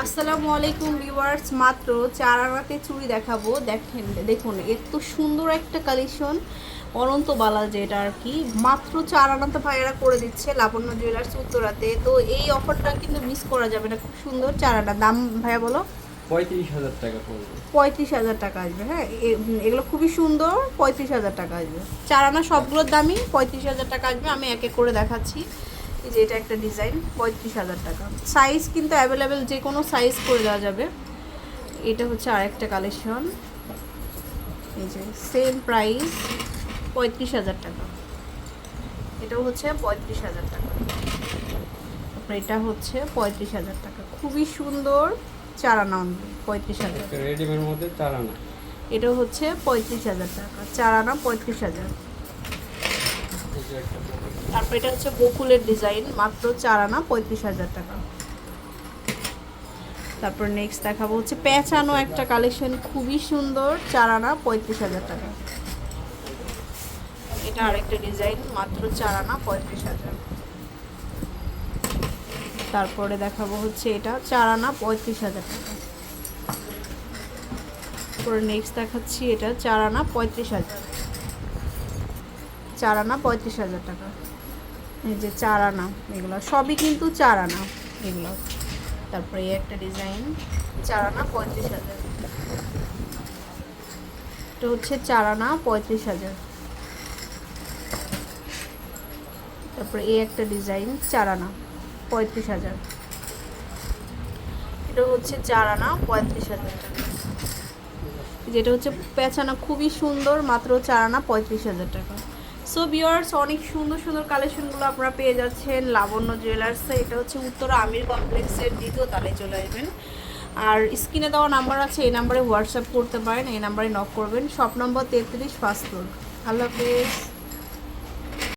আসসালামু আলাইকুম ভিউয়ার্স মাত্র চার আনাতে চুড়ি দেখাবো। দেখেন দেখুন এত সুন্দর একটা কালেকশন অনন্ত বালা যেটা আর কি। মাত্র চার আনাতে ভাইয়েরা করে দিচ্ছে লাবণ্য জুয়েলার্স উত্তরাতে। তো এই অফারটা কিন্তু মিস করা যাবে না খুব সুন্দর চার আনা। দাম ভাইয়া বলো? পঁয়ত্রিশ হাজার টাকা পড়বে। পঁয়ত্রিশ হাজার টাকা আসবে হ্যাঁ? এগুলো খুবই সুন্দর পঁয়ত্রিশ হাজার টাকা আসবে। চার আনা সবগুলোর দামই পঁয়ত্রিশ হাজার টাকা আসবে আমি এক এক করে দেখাচ্ছি। এই যে এটা একটা ডিজাইন পঁয়ত্রিশ হাজার টাকা। সাইজ কিন্তু অ্যাভেলেবেল যে কোনো সাইজ করে দেওয়া যাবে। এটা হচ্ছে আরেকটা কালেকশন এই যে সেম প্রাইস পঁয়ত্রিশ হাজার টাকা। এটাও হচ্ছে পঁয়ত্রিশ হাজার টাকা। তারপর এটা হচ্ছে পঁয়ত্রিশ হাজার টাকা। খুবই সুন্দর চার আনা পঁয়ত্রিশ হাজার। মধ্যে এটা হচ্ছে পঁয়ত্রিশ হাজার টাকা। চার আনা পঁয়ত্রিশ হাজার এই যে একটা পড়বে। তারপর এটা হচ্ছে বকুলের ডিজাইন, মাত্র চার আনা, পঁয়ত্রিশ হাজার টাকা। তারপর নেক্সট দেখাবো হচ্ছে পেঁচানো একটা কালেকশন খুবই সুন্দর, চার আনা, পঁয়ত্রিশ হাজার টাকা। এটা আরেকটা ডিজাইন মাত্র চার আনা, পঁয়ত্রিশ হাজার। তারপরে দেখাবো হচ্ছে এটা, চার আনা, পঁয়ত্রিশ হাজার টাকা। তারপরে নেক্সট দেখাচ্ছি এটা, চার আনা, পঁয়ত্রিশ হাজার। চার আনা পঁয়ত্রিশ হাজার টাকা। এই যে চার আনা এগুলো সবই কিন্তু চার আনা এগুলো। তারপরে এই একটা ডিজাইন চার আনা পঁয়ত্রিশ হাজার। এটা হচ্ছে চার আনা পঁয়ত্রিশ হাজার। তারপরে এই একটা ডিজাইন চার আনা পঁয়ত্রিশ হাজার। এটা হচ্ছে চার আনা পঁয়ত্রিশ হাজার টাকা। যেটা হচ্ছে পেঁচানো খুবই সুন্দর, মাত্র চার আনা পঁয়ত্রিশ হাজার টাকা। সো বিয়ার্স অনেক সুন্দর সুন্দর কালেকশনগুলো আপনারা পেয়ে যাচ্ছেন লাবণ্য জুয়েলার্সে এটা হচ্ছে উত্তর আমির কমপ্লেক্সের দ্বিতীয় তালে চলে আসবেন। আর স্ক্রিনে দেওয়া নাম্বার আছে, এই নাম্বারে হোয়াটসঅ্যাপ করতে পারেন, এই নাম্বারে নক করবেন। শপ নম্বর তেত্রিশ, পাঁচ আল্লাহ হাফেজ।